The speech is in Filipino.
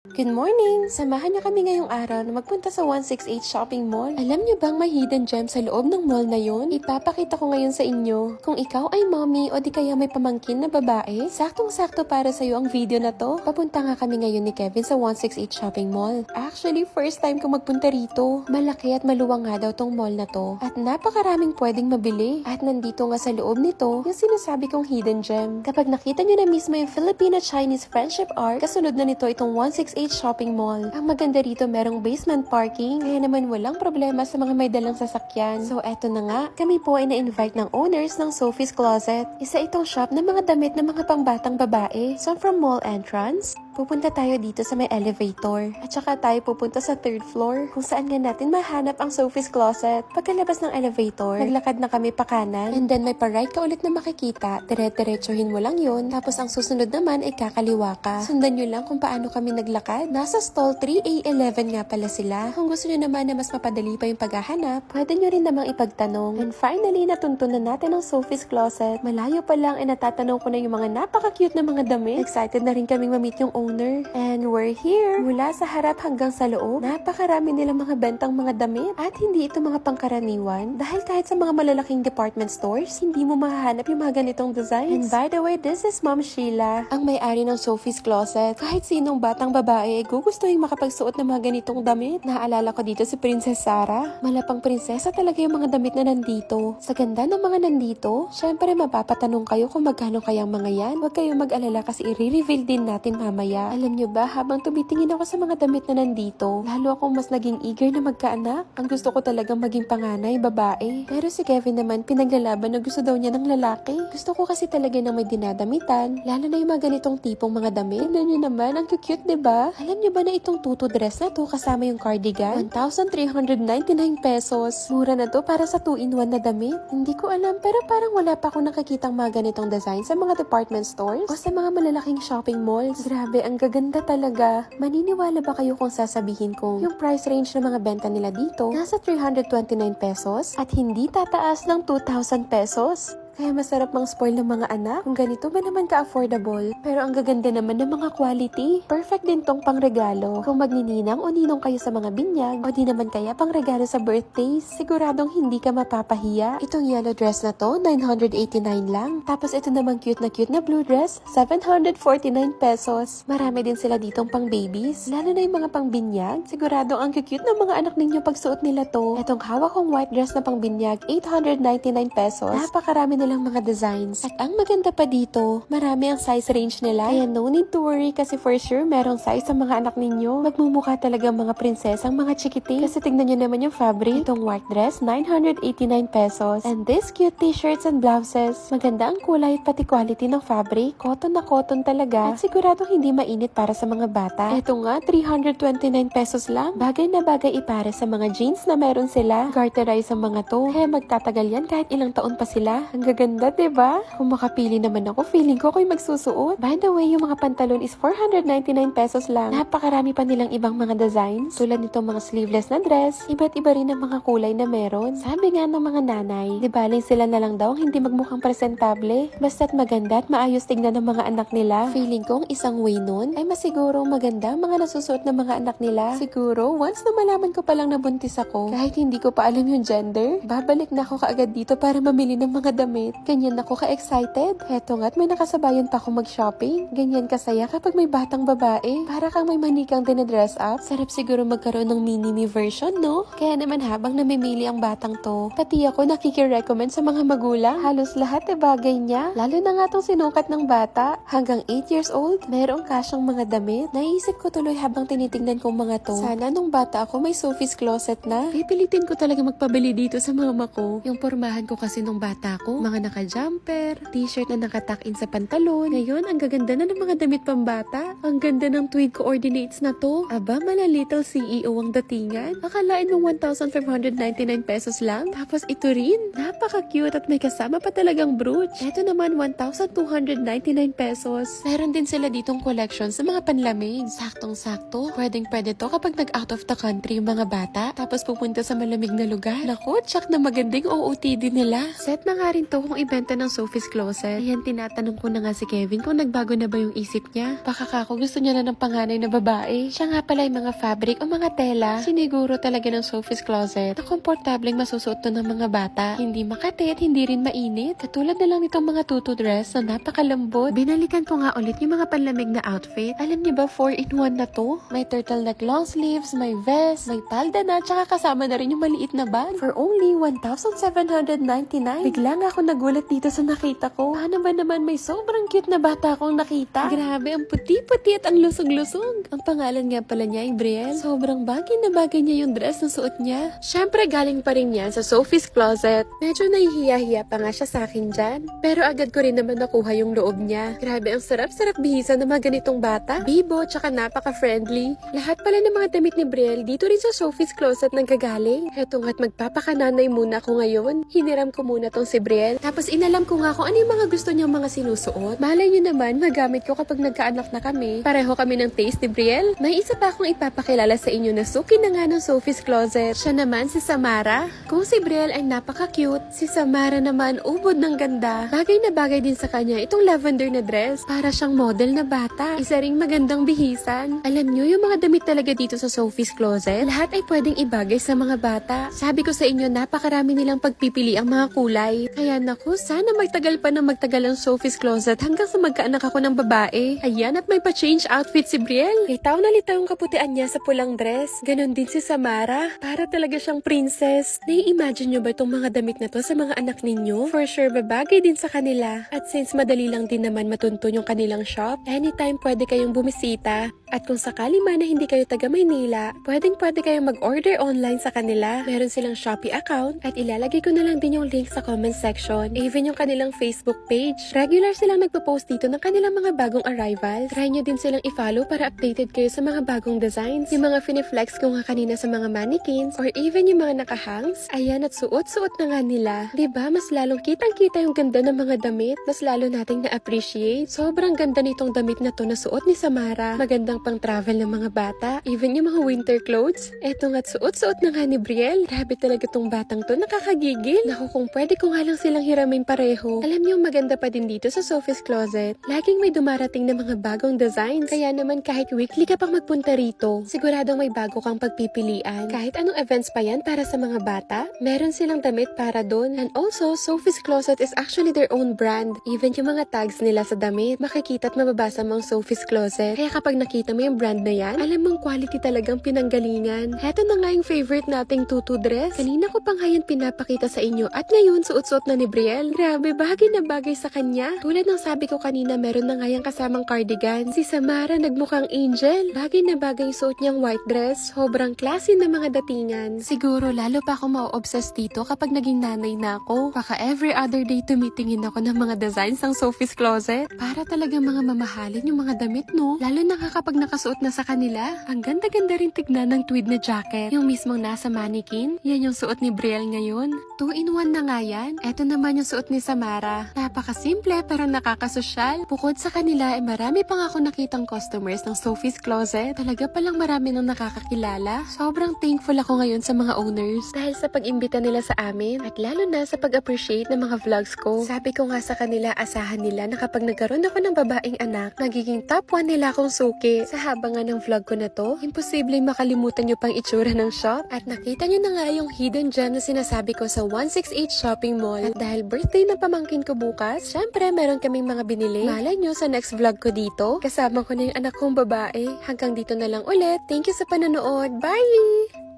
Good morning! Samahan niyo kami ngayong araw na magpunta sa 168 Shopping Mall. Alam niyo bang may hidden gem sa loob ng mall na yun? Ipapakita ko ngayon sa inyo. Kung ikaw ay mommy o di kaya may pamangkin na babae, saktong-sakto para sa'yo ang video na to. Papunta nga kami ngayon ni Kevin sa 168 Shopping Mall. Actually, first time ko magpunta rito. Malaki at maluwang nga daw tong mall na to. At napakaraming pwedeng mabili. At nandito nga sa loob nito, yung sinasabi kong hidden gem. Kapag nakita niyo na mismo yung Filipino-Chinese Friendship Arc, kasunod na nito itong 168 Shopping Mall. Ang maganda rito merong basement parking, kaya naman walang problema sa mga may dalang sasakyan. So eto na nga, kami po ay na-invite ng owners ng Sophie's Closet. Isa itong shop ng mga damit ng mga pangbatang babae. So from mall entrance, pupunta tayo dito sa may elevator. At saka tayo pupunta sa third floor, kung saan nga natin mahanap ang Sophie's Closet. Pagkalabas ng elevator, naglakad na kami pa kanan, and then may pa-right ka ulit na makikita, dire-diretsuhin mo lang yun, tapos ang susunod naman ay kakaliwa ka. Sundan nyo lang kung paano kami naglakad. Nasa stall 3A11 nga pala sila. Kung gusto nyo naman na mas mapadali pa yung paghahanap, pwede nyo rin namang ipagtanong. And finally, natuntunan natin ang Sophie's Closet. Malayo pa lang ay natatanong ko na yung mga napaka-cute na mga damit. Excited na rin kaming ma-meet yung owner. And we're here. Mula sa harap hanggang sa loob, napakarami nilang mga bentang mga damit. At hindi ito mga pangkaraniwan. Dahil kahit sa mga malalaking department stores, hindi mo mahahanap yung mga ganitong designs. And by the way, this is Mom Sheila, ang may-ari ng Sophie's Closet. Kahit sinong batang babae ay gugustuhin makapagsuot ng mga ganitong damit. Naalala ko dito si Princess Sarah. Malapang prinsesa talaga yung mga damit na nandito. Sa ganda ng mga nandito, syempre mapapatanong kayo kung magkano kayang mga yan. Huwag kayong mag-alala kasi i-reveal din natin mamaya. Alam nyo ba, habang tumitingin ako sa mga damit na nandito, lalo akong mas naging eager na magkaanak. Ang gusto ko talagang maging panganay, babae. Pero si Kevin naman, pinaglalaban na gusto daw niya ng lalaki. Gusto ko kasi talaga ng may dinadamitan, lalo na yung mga ganitong tipong mga damit. Tignan nyo naman, ang cute, 'di ba? Alam nyo ba na itong tutu dress na to kasama yung cardigan? 1,399 pesos. Mura na to para sa 2-in-1 na damit. Hindi ko alam, pero parang wala pa akong nakakitang mga ganitong design sa mga department stores o sa mga malalaking shopping malls. Grabe, ang gaganda talaga. Maniniwala ba kayo kung sasabihin kong yung price range ng mga benta nila dito nasa 329 pesos at hindi tataas ng 2,000 pesos? Kaya masarap mang spoil ng mga anak kung ganito ba naman ka-affordable. Pero ang gaganda naman ng mga quality. Perfect din tong pangregalo. Kung magnininang o ninong kayo sa mga binyag o di naman kaya pangregalo sa birthdays, siguradong hindi ka mapapahiya. Itong yellow dress na to, 989 lang. Tapos ito naman cute na cute na blue dress, 749 pesos. Marami din sila ditong pang babies. Lalo na yung mga pang binyag. Siguradong ang cute ng mga anak ninyo pag suot nila to. Itong hawak kong white dress na pang binyag, 899 pesos. Napakarami nilang mga designs. At ang maganda pa dito, marami ang size range nila. Kaya no need to worry kasi for sure merong size sa mga anak ninyo. Magmumukha talaga mga prinsesang mga chikiting. Kasi tignan nyo naman yung fabric. Itong white dress, 989 pesos. And this cute t-shirts and blouses. Maganda ang kulay at pati quality ng fabric. Cotton na cotton talaga. At sigurado hindi mainit para sa mga bata. Ito nga, 329 pesos lang. Bagay na bagay ipare sa mga jeans na meron sila. Garterize ang mga to. Kaya magtatagal yan kahit ilang taon pa sila. Ang gaganda, ba? Kung makapili naman ako, feeling ko ako'y magsusuot. By the way, yung mga pantalon is 499 pesos lang. Napakarami pa nilang ibang mga designs. Tulad nitong mga sleeveless na dress. Iba't iba rin ang mga kulay na meron. Sabi nga ng mga nanay, di baling sila na lang daw ang hindi magmukhang presentable. Basta't maganda at maayos tignan ng mga anak nila. Feeling kong isang way nun ay masigurong maganda ang mga nasusuot ng mga anak nila. Siguro, once na malaman ko palang nabuntis ako, kahit hindi ko pa alam yung gender, babalik na ako kaagad dito para mamili ng mga damit. Ganyan ako ka-excited. Heto nga't may nakasabayan pa akong mag-shopping. Ganyan kasaya kapag may batang babae. Para kang may manikang dinedress up. Sarap siguro magkaroon ng mini-me version, no? Kaya naman habang namimili ang batang to, pati ako nakiki-recommend sa mga magulang. Halos lahat e bagay niya. Lalo na nga tong sinukat ng bata. Hanggang 8 years old, mayroong kasyang mga damit. Naisip ko tuloy habang tinitingnan kong mga to. Sana nung bata ako may Sophie's Closet na. Pipilitin ko talaga magpabili dito sa mama ko. Yung pormahan ko kasi nung bata ko, mga naka-jumper, t-shirt na nakatak-in sa pantalon. Ngayon, ang gaganda na ng mga damit pambata. Ang ganda ng tweed coordinates na to. Aba, mala little CEO ang datingan. Akalain mo 1,599 pesos lang. Tapos ito rin, napaka-cute at may kasama pa talagang brooch. Ito naman, 1,299 pesos. Meron din sila ditong collection sa mga panlamig. Saktong-sakto. Pwedeng pwede to kapag nag-out of the country yung mga bata. Tapos pupunta sa malamig na lugar. Naku, tsak na magandang OOTD nila. Set na nga rin to gusto kong ibenta ng Sophie's Closet. Ayan, tinatanong ko na nga si Kevin kung nagbago na ba yung isip niya. Baka kako gusto niya na ng panganay na babae. Siya nga pala yung mga fabric o mga tela. Siniguro talaga ng Sophie's Closet na komportableng masusuot ng mga bata. Hindi makati at hindi rin mainit. Katulad na lang nitong mga tutu dress na napakalambot. Binalikan ko nga ulit yung mga panlamig na outfit. Alam niyo ba, 4-in-1 na to? May turtleneck long sleeves, may vest, may palda na, tsaka kasama na rin yung maliit na bag. For only 1,799. Bigla nga ako nagulat dito sa nakita ko. Ano ba naman may sobrang cute na bata akong nakita? Grabe, ang puti-puti at ang lusog-lusog. Ang pangalan nga pala niya ay Brielle. Sobrang bagay na bagay niya yung dress na suot niya. Siyempre galing pa rin yan sa Sophie's Closet. Medyo nahihiya-hiya pa nga siya sa akin dyan. Pero agad ko rin naman nakuha yung loob niya. Grabe, ang sarap-sarap bihisa ng mga ganitong bata. Bibo, tsaka napaka-friendly. Lahat pala ng mga damit ni Brielle dito rin sa Sophie's Closet nang gagaling. Heto nga't magpapakananay muna ako ngayon. Hiniram ko muna tong si Brielle. Tapos inalam ko nga kung ano yung mga gusto niyang mga sinusuot. Malay niyo naman, magamit ko kapag nagkaanak na kami. Pareho kami ng taste ni Brielle. May isa pa akong ipapakilala sa inyo na suki na nga ng Sophie's Closet. Siya naman si Samara. Kung si Brielle ay napaka-cute, si Samara naman ubod ng ganda. Bagay na bagay din sa kanya itong lavender na dress. Para siyang model na bata. Isa ring magandang bihisan. Alam niyo, yung mga damit talaga dito sa Sophie's Closet, lahat ay pwedeng ibagay sa mga bata. Sabi ko sa inyo, napakarami nilang pagpipili ang mga kulay. Kaya naku, sana magtagal pa na magtagal ang Sophie's Closet hanggang sa magkaanak ako ng babae. Ayan, at may pa-change outfit si Brielle. Litaw na litaw yung kaputian niya sa pulang dress. Ganon din si Samara. Para talaga siyang princess. Nai-imagine nyo ba itong mga damit na to sa mga anak ninyo? For sure, babagay din sa kanila. At since madali lang din naman matuntun yung kanilang shop, anytime pwede kayong bumisita. At kung sakali man na hindi kayo taga Maynila, pwedeng pwede kayong mag-order online sa kanila. Meron silang Shopee account at ilalagay ko na lang din yung link sa comment section. Even yung kanilang Facebook page. Regular silang nagpo-post dito ng kanilang mga bagong arrivals. Try nyo din silang i-follow para updated kayo sa mga bagong designs. Yung mga finiflex ko nga kanina sa mga mannequins or even yung mga nakahangs. Ayan at suot-suot na nga nila. ba Mas lalong kitang-kita yung ganda ng mga damit. Mas lalo nating na-appreciate. Sobrang ganda nitong damit na to na suot ni Samara. Magandang pang travel ng mga bata. Even yung mga winter clothes. Eto nga't suot-suot na nga ni Brielle. Grabe talaga tong batang to. Nakakagigil. Naku, kung pwede ko nga lang silang hiramin pareho. Alam niyo, maganda pa din dito sa Sophie's Closet. Laging may dumarating na mga bagong designs. Kaya naman kahit weekly ka pang magpunta rito, siguradong may bago kang pagpipilian. Kahit anong events pa yan para sa mga bata, meron silang damit para doon. And also, Sophie's Closet is actually their own brand. Even yung mga tags nila sa damit, makikita at mababasa mo ang Sophie's Closet. Kaya kapag nakita mo yung brand na yan, alam mong quality talagang pinanggalingan. Heto na nga yung favorite nating tutu dress. Kanina ko pa nga yan pinapakita sa inyo at ngayon suot-suot na ni Brielle. Grabe, bagay na bagay sa kanya. Tulad ng sabi ko kanina, meron na nga yung kasamang cardigan. Si Samara nagmukhang angel. Bagay na bagay suot niyang white dress. Sobrang classy na mga datingan. Siguro lalo pa ako ma-obsess dito kapag naging nanay na ako. Baka every other day tumitingin ako ng mga designs ng Sophie's Closet. Para talaga mga mamahalin yung mga damit, no? Lalo na kapag nakasuot na sa kanila. Ang ganda-ganda rin tignan ng tweed na jacket. Yung mismong nasa mannequin. Yan yung suot ni Brielle ngayon. Two in one na nga yan. Eto naman yung suot ni Samara. Napakasimple pero nakakasosyal. Bukod sa kanila, ay marami pang ako nakitang customers ng Sophie's Closet. Talaga palang marami nang nakakakilala. Sobrang thankful ako ngayon sa mga owners dahil sa pag-imbita nila sa amin at lalo na sa pag-appreciate ng mga vlogs ko. Sabi ko nga sa kanila, asahan nila na kapag nagkaroon ako ng babaeng anak, magiging top 1 nila akong suki. Sa haba nga ng vlog ko na to, imposibleng makalimutan nyo pang itsura ng shop at nakita nyo na nga yung hidden gem na sinasabi ko sa 168 Shopping Mall. At dahil birthday ng pamangkin ko bukas, syempre meron kaming mga binili. Malay nyo sa next vlog ko dito, kasama ko na yung anak kong babae. Hanggang dito na lang ulit. Thank you sa panonood. Bye!